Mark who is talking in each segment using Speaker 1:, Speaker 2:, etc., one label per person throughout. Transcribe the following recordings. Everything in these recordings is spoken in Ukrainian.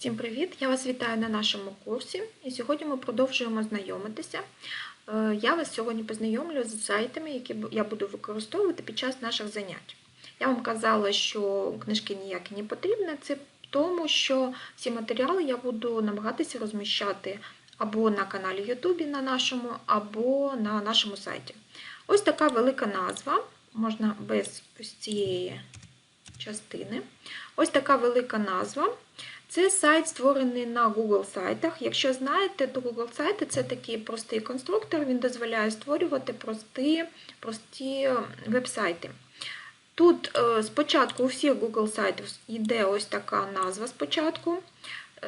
Speaker 1: Всім привіт! Я вас вітаю на нашому курсі. І сьогодні ми продовжуємо знайомитися. Е, Я вас сьогодні познайомлю з сайтами, які я буду використовувати під час наших занять. Я вам казала, що книжки ніякі не потрібні. Це тому, що всі матеріали я буду намагатися розміщати або на каналі YouTube на нашому, або на нашому сайті. Ось така велика назва, можна без ось цієї частини. Ось така велика назва. Це сайт створений на Google сайтах. Якщо знаєте, то Google сайти це такий простий конструктор, він дозволяє створювати прості, прості веб-сайти. Тут е, спочатку у всіх Google сайтів йде ось така назва спочатку.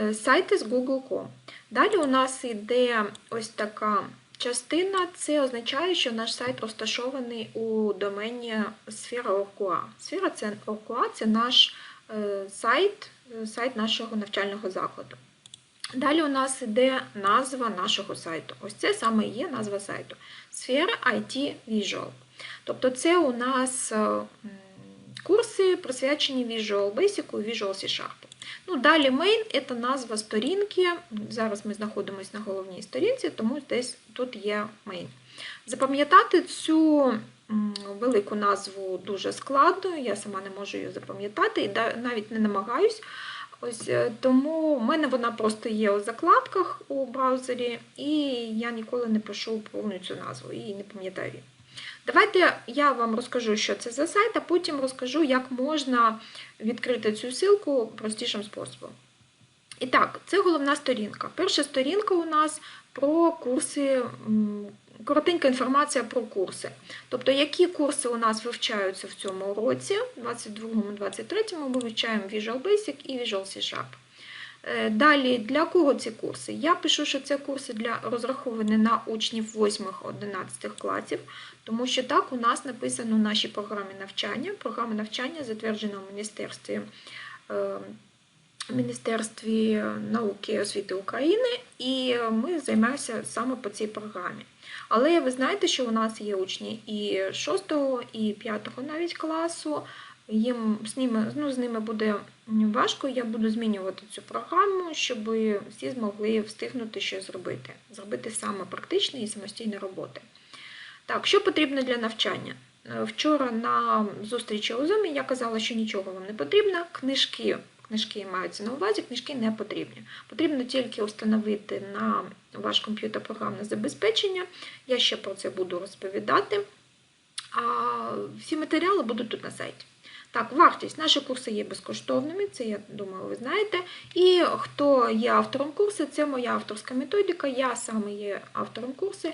Speaker 1: е, Сайти з Google.com. Далі у нас йде ось така частина, це означає, що наш сайт розташований у домені сфера Оркуа. Сфера це Оркуа це наш е, сайт, сайт нашого навчального закладу. Далі у нас йде назва нашого сайту. Ось це саме є назва сайту. Сфера IT Visual. Тобто це у нас е, курси присвячені Visual Basic і Visual C Sharp. Ну, далі main – це назва сторінки. Зараз ми знаходимося на головній сторінці, тому десь тут є main. Запам'ятати цю велику назву дуже складно, я сама не можу її запам'ятати і навіть не намагаюсь. Ось е, тому в мене вона просто є у закладках у браузері, і я ніколи не пишу повну цю назву і не пам'ятаю. її. Давайте я вам розкажу, що це за сайт, а потім розкажу, як можна відкрити цю ссылку простішим способом. І так, це головна сторінка. Перша сторінка у нас про курси, коротенька інформація про курси. Тобто, які курси у нас вивчаються в цьому році, 22-23 ми вивчаємо Visual Basic і Visual C Sharp. Е, Далі, для кого ці курси? Я пишу, що це курси для розраховані на учнів 8-11 класів, тому що так у нас написано в нашій програмі навчання. Програма навчання затверджена у Міністерстві, е, Міністерстві науки і освіти України, і ми займаємося саме по цій програмі. Але ви знаєте, що у нас є учні і 6, і 5 навіть класу. Їм з ними, ну, з ними буде важко, я буду змінювати цю програму, щоб всі змогли встигнути щось зробити. Зробити саме практичні і самостійні роботи. Так, що потрібно для навчання? Е, Вчора на зустрічі у Zoom я казала, що нічого вам не потрібно. Книжки, книжки маються на увазі, книжки не потрібні. Потрібно тільки встановити на ваш комп'ютер програмне забезпечення. Я ще про це буду розповідати. А всі матеріали будуть тут на сайті. Так, вартість. Наші курси є безкоштовними, це я думаю, ви знаєте. І хто є автором курсу, це моя авторська методика. Я саме є автором курсу,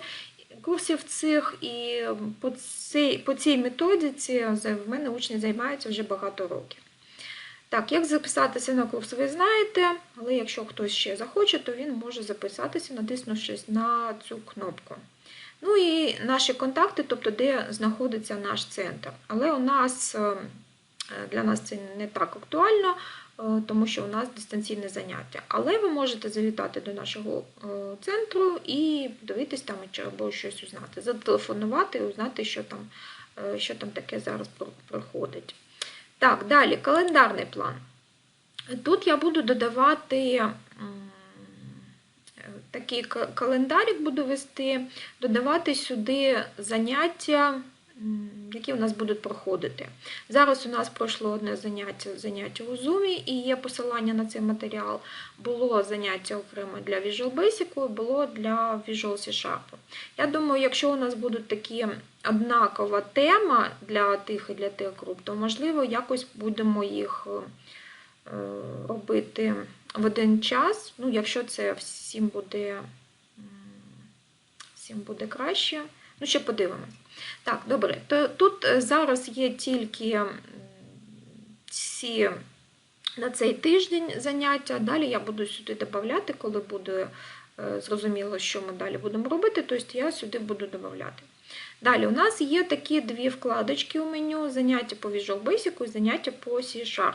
Speaker 1: курсів цих, і по цій, по цій методиці в мене учні займаються вже багато років. Так, як записатися на курс, ви знаєте, але якщо хтось ще захоче, то він може записатися, натиснувши на цю кнопку. Ну і наші контакти, тобто де знаходиться наш центр. Але у нас е, для нас це не так актуально, е, тому що у нас дистанційне заняття. Але ви можете завітати до нашого е, центру і подивитись там або щось узнати, зателефонувати і узнати, що там, що там таке зараз проходить. Так, далі календарний план. Тут я буду додавати такий ка- календарик буду вести, додавати сюди заняття, які у нас будуть проходити. Зараз у нас пройшло одне заняття, заняття у Zoom, і є посилання на цей матеріал. Було заняття окремо для Visual Basic, було для Visual C Sharp. Я думаю, якщо у нас будуть такі однакова тема для тих і для тих груп, то можливо якось будемо їх е, робити в один час. Ну, якщо це всім буде, всім буде краще. Ну, ще подивимось. Так, добре. То тут е, зараз є тільки ці на цей тиждень заняття. Далі я буду сюди додати, коли буде е, зрозуміло, що ми далі будемо робити, тобто я сюди буду додати. Далі у нас є такі дві вкладочки у меню: заняття по Visual Basic і заняття по C-Sharp.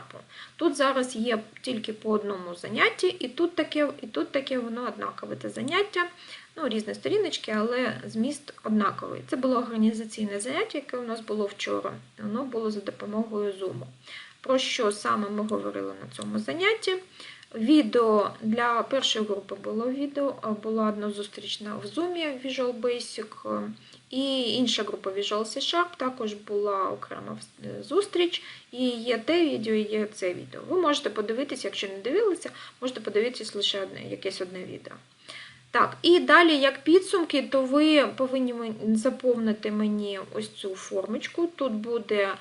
Speaker 1: Тут зараз є тільки по одному занятті, і тут таке, і тут таке воно однакове це заняття. Ну, різні сторіночки, але зміст однаковий. Це було організаційне заняття, яке у нас було вчора. Воно було за допомогою Zoom. про що саме ми говорили на цьому занятті. Відео для першої групи було відео, була одна зустрічна в Zoom Visual Basic, і інша група Visual C Sharp також була окрема е, зустріч. І є те відео, і є це відео. Ви можете подивитися, якщо не дивилися, можете подивитися лише одне, якесь одне відео. Так, і далі, як підсумки, то ви повинні заповнити мені ось цю формочку. Тут буде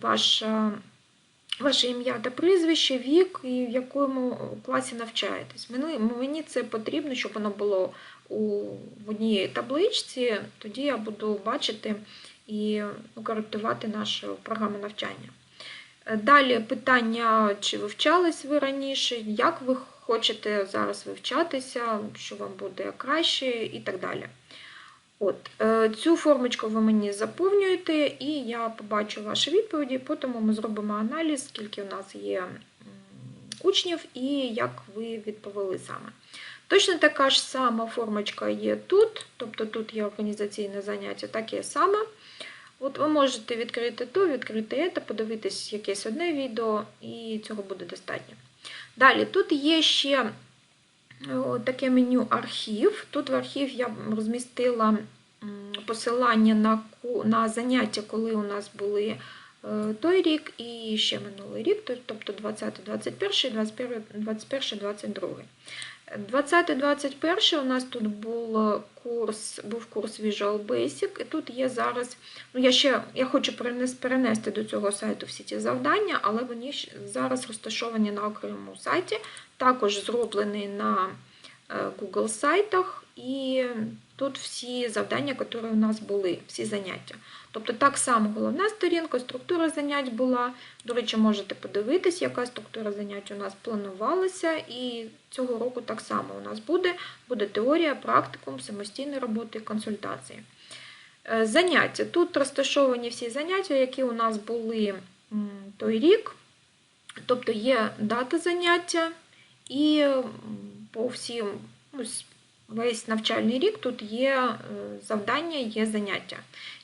Speaker 1: ваша. Ваше ім'я та прізвище, вік і в якому класі навчаєтесь. Мені це потрібно, щоб воно було у, в одній табличці, тоді я буду бачити і ну, коректувати нашу програму навчання. Далі питання, чи вивчались ви раніше, як ви хочете зараз вивчатися, що вам буде краще і так далі. От, е, Цю формочку ви мені заповнюєте, і я побачу ваші відповіді, потім ми зробимо аналіз, скільки у нас є учнів і як ви відповіли саме. Точно така ж сама формочка є тут, тобто тут є організаційне заняття, таке саме. От Ви можете відкрити то, відкрити це, подивитись якесь одне відео, і цього буде достатньо. Далі, тут є ще таке меню архів. Тут в архів я розмістила посилання на на заняття, коли у нас були е, той рік і ще минулий рік, тобто 20-21, 21-22. 20-21 у нас тут був курс був курс Visual Basic, і тут є зараз. ну Я ще я хочу перенести до цього сайту всі ці завдання, але вони зараз розташовані на окремому сайті, також зроблені на е, Google сайтах. І тут всі завдання, які у нас були, всі заняття. Тобто, так само головна сторінка, структура занять була. До речі, можете подивитись, яка структура занять у нас планувалася. І цього року так само у нас буде буде теорія, практикум, самостійної роботи консультації. Е, заняття. Тут розташовані всі заняття, які у нас були той рік. Тобто є дата заняття і по всім. ось, весь навчальний рік тут є е, завдання, є заняття.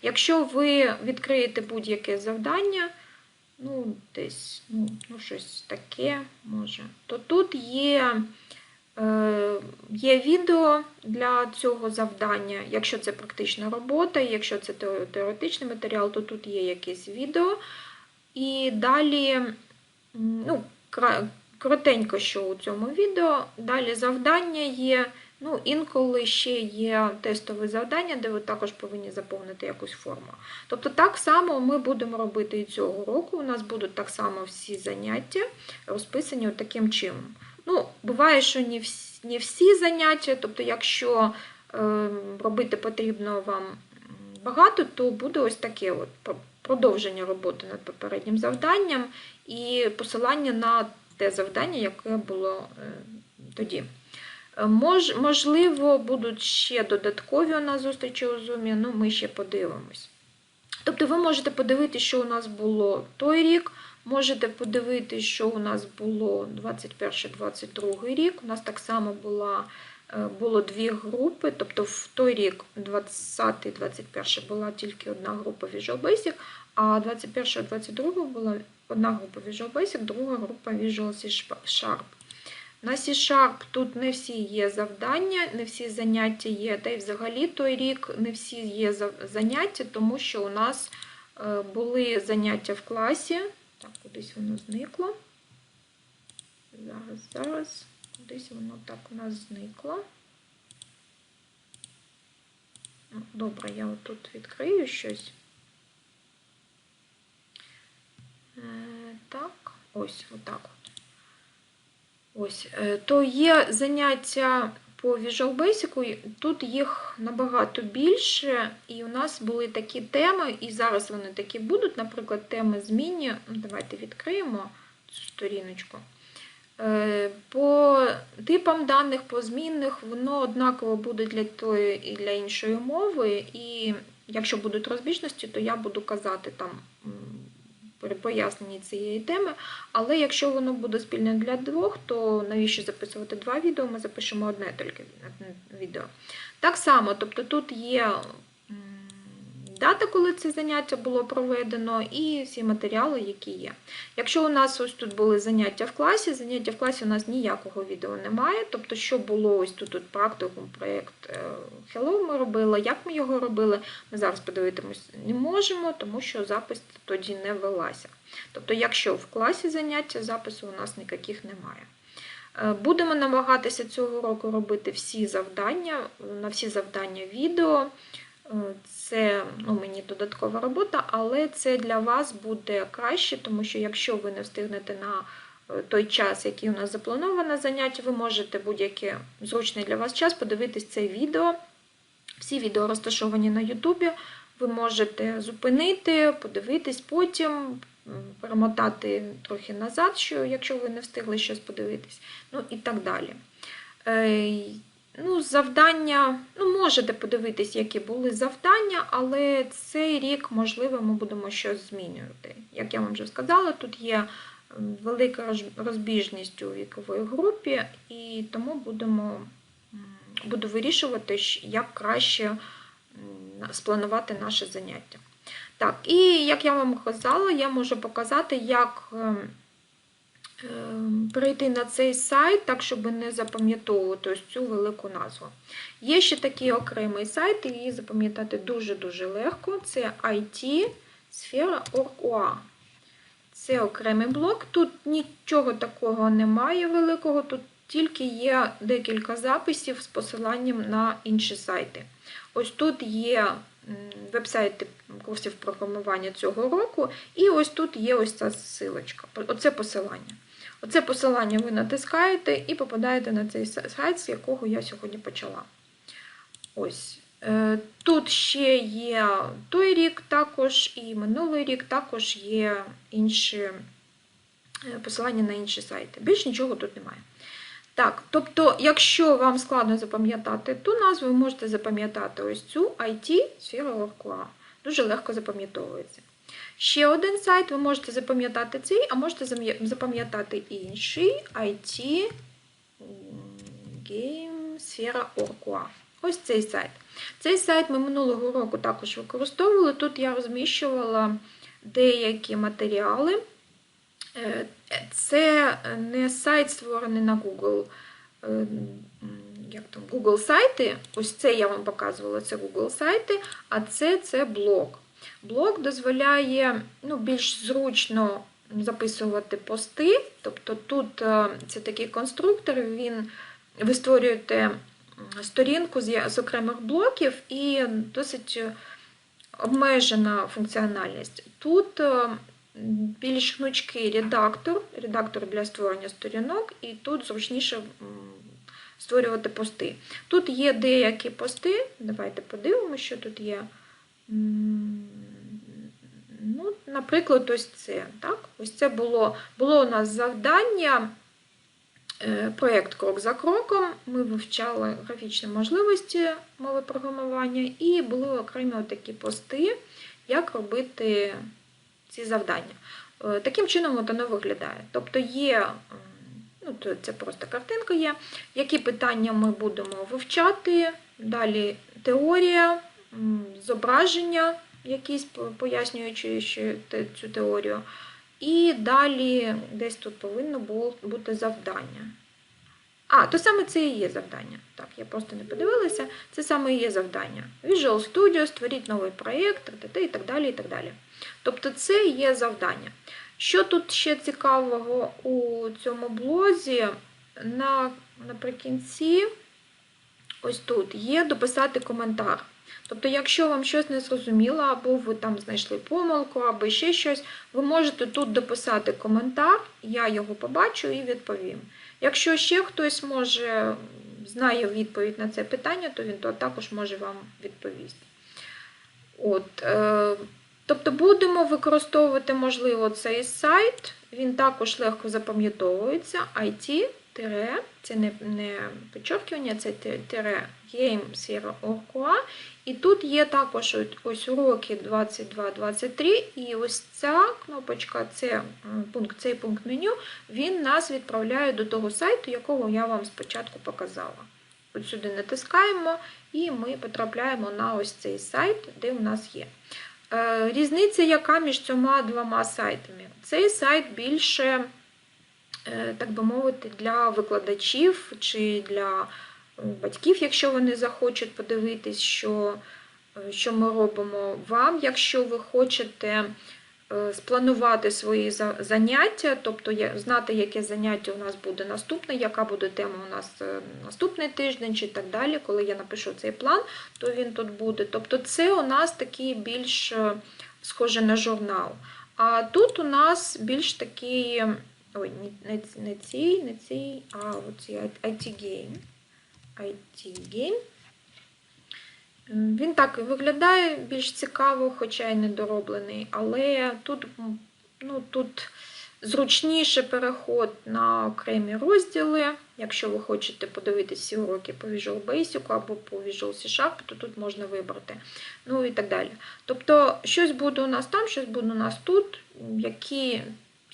Speaker 1: Якщо ви відкриєте будь-яке завдання, ну, десь ну, ну, щось таке може, то тут є е, є відео для цього завдання. Якщо це практична робота, якщо це теоретичний матеріал, то тут є якесь відео. І далі, ну, коротенько, що у цьому відео, далі завдання є. Ну, Інколи ще є тестове завдання, де ви також повинні заповнити якусь форму. Тобто, так само ми будемо робити і цього року. У нас будуть так само всі заняття розписані таким чином. Ну, Буває, що не всі, не всі заняття, тобто, якщо е, робити потрібно вам багато, то буде ось таке от продовження роботи над попереднім завданням і посилання на те завдання, яке було е, тоді. Мож, Можливо, будуть ще додаткові у нас зустрічі у Zoom, ну ми ще подивимось. Тобто ви можете подивитися, що у нас було той рік, можете подивитися, що у нас було 21-22 рік. У нас так само була, е, було дві групи, тобто в той рік, 20-21 була тільки одна група Visual Basic, а 21-22 була одна група Visual Basic, друга група Visual C Sharp. На C-Sharp тут не всі є завдання, не всі заняття є, та й взагалі той рік не всі є заняття, тому що у нас е, були заняття в класі. Так, кудись воно зникло. Зараз, зараз, кудись воно так у нас зникло. Добре, я отут відкрию щось. Е, так, ось, отак. Ось, е, То є заняття по Visual Basic, тут їх набагато більше, і у нас були такі теми, і зараз вони такі будуть, наприклад, теми змінні. Ну, давайте відкриємо цю сторіночку. Е, по типам даних, по змінних, воно однаково буде для тої і для іншої мови. І якщо будуть розбіжності, то я буду казати там поясненні цієї теми. Але якщо воно буде спільне для двох, то навіщо записувати два відео? Ми запишемо одне тільки відео. Так само, тобто тут є дата, коли це заняття було проведено, і всі матеріали, які є. Якщо у нас ось тут були заняття в класі, заняття в класі у нас ніякого відео немає. Тобто, що було ось тут, тут практикум, проєкт е, Hello ми робили, як ми його робили, ми зараз подивитися не можемо, тому що запис тоді не велася. Тобто, якщо в класі заняття, запису у нас ніяких немає. Е, Будемо намагатися цього року робити всі завдання, на всі завдання відео. Е, Це ну, мені додаткова робота, але це для вас буде краще, тому що якщо ви не встигнете на е, той час, який у нас заплановано заняття, ви можете будь-який зручний для вас час подивитись це відео. Всі відео розташовані на Ютубі. Ви можете зупинити, подивитись потім, перемотати трохи назад, що, якщо ви не встигли щось подивитись, ну і так далі. Ну, завдання, ну, можете подивитись, які були завдання, але цей рік, можливо, ми будемо щось змінювати. Як я вам вже сказала, тут є велика розбіжність у віковій групі, і тому будемо, буду вирішувати, як краще спланувати наше заняття. Так, і як я вам казала, я можу показати, як ем, перейти на цей сайт, так, щоб не запам'ятовувати ось цю велику назву. Є ще такий окремий сайт, і її запам'ятати дуже-дуже легко. Це IT сфера. Це окремий блок. Тут нічого такого немає великого, тут тільки є декілька записів з посиланням на інші сайти. Ось тут є веб-сайти курсів програмування цього року, і ось тут є ось ця ссилочка. Оце посилання. Оце посилання ви натискаєте і попадаєте на цей сайт, з якого я сьогодні почала. Ось. Е, Тут ще є той рік, також і минулий рік, також є інші е, посилання на інші сайти. Більш нічого тут немає. Так, тобто, якщо вам складно запам'ятати ту назву, ви можете запам'ятати ось цю IT сфера Оркуа. Дуже легко запам'ятовується. Ще один сайт, ви можете запам'ятати цей, а можете запам'ятати інший IT Game сфера Оркуа. Ось цей сайт. Цей сайт ми минулого року також використовували. Тут я розміщувала деякі матеріали. Е, Це не сайт створений на Google. е, Як там, Google сайти. Ось це я вам показувала, це Google сайти, а це, це блог. Блог дозволяє ну, більш зручно записувати пости. Тобто тут е, це такий конструктор, він ви створюєте сторінку з окремих блоків і досить обмежена функціональність. Тут е, більш гнучкий редактор, редактор для створення сторінок, і тут зручніше створювати пости. Тут є деякі пости, давайте подивимося, що тут є. Наприклад, ось це. Так? Ось це було, було у нас завдання. Е, Проєкт крок за кроком. Ми вивчали графічні можливості мови програмування і були окремі такі пости, як робити ці завдання. Е, Таким чином воно виглядає. Тобто є, ну, це просто картинка є, які питання ми будемо вивчати, далі теорія, зображення, якісь пояснюючи цю теорію. І далі десь тут повинно бути завдання. А, то саме це і є завдання. Так, я просто не подивилася. Це саме і є завдання. Visual Studio, створіть новий проєкт, і так далі. і так далі. Тобто це є завдання. Що тут ще цікавого у цьому блозі? На, наприкінці, ось тут, є дописати коментар. Тобто, якщо вам щось не зрозуміло, або ви там знайшли помилку, або ще щось, ви можете тут дописати коментар, я його побачу і відповім. Якщо ще хтось може знає відповідь на це питання, то він то також може вам відповісти. От, е, тобто будемо використовувати, можливо, цей сайт. Він також легко запам'ятовується. IT, тире, це не, не підчеркування, це ти- тире game.org.ua. І тут є також ось уроки 22-23, і ось ця кнопочка, це пункт, цей пункт меню, він нас відправляє до того сайту, якого я вам спочатку показала. От сюди натискаємо, і ми потрапляємо на ось цей сайт, де у нас є. Е, Різниця, яка між цими двома сайтами? Цей сайт більше, е, так би мовити, для викладачів чи для батьків, якщо вони захочуть подивитись, що, е, що ми робимо вам, якщо ви хочете е, спланувати свої заняття, тобто знати, яке заняття у нас буде наступне, яка буде тема у нас е, наступний тиждень чи так далі. Коли я напишу цей план, то він тут буде. Тобто це у нас такий більш схоже на журнал. А тут у нас більш такий, ой, не, не, не цей, а оці IT Game. IT Game. Він так і виглядає більш цікаво, хоча й недороблений, але тут, ну, тут зручніше переход на окремі розділи. Якщо ви хочете подивитися всі уроки по Visual Basic або по Visual C Sharp, то тут можна вибрати. Ну і так далі. Тобто, щось буде у нас там, щось буде у нас тут. Які,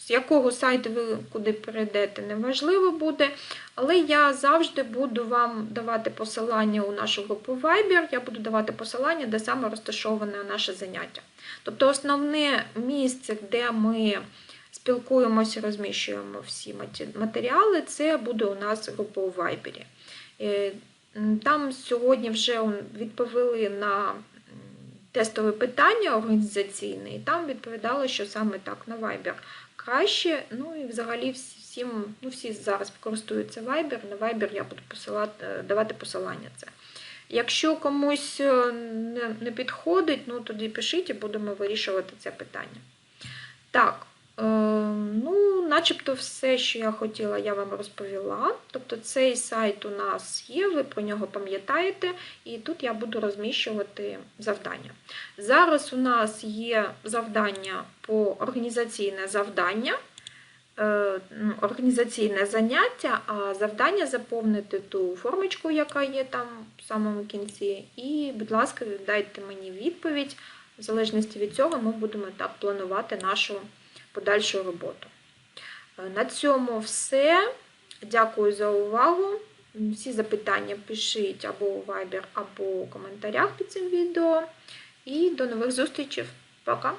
Speaker 1: з якого сайту ви куди перейдете, неважливо буде. Але я завжди буду вам давати посилання у нашу групу Viber, я буду давати посилання, де саме розташоване наше заняття. Тобто основне місце, де ми спілкуємося, розміщуємо всі матеріали, це буде у нас група у Viber. Е, Там сьогодні вже відповіли на тестове питання організаційне, і там відповідало, що саме так на Viber краще. Ну і взагалі всім, ну всі зараз користуються Viber. На Viber я буду посилати, е, давати посилання це. Якщо комусь е, не, підходить, ну тоді пишіть і будемо вирішувати це питання. Так, ну, начебто все, що я хотіла, я вам розповіла. Тобто цей сайт у нас є, ви про нього пам'ятаєте, і тут я буду розміщувати завдання. Зараз у нас є завдання по організаційне завдання, е, ну, організаційне заняття, а завдання заповнити ту формочку, яка є там в самому кінці. І, будь ласка, дайте мені відповідь. В залежності від цього ми будемо так планувати нашу подальшу роботу. Е, На цьому все. Дякую за увагу. Всі запитання пишіть або у Viber, або у коментарях під цим відео. І до нових зустрічей. Пока!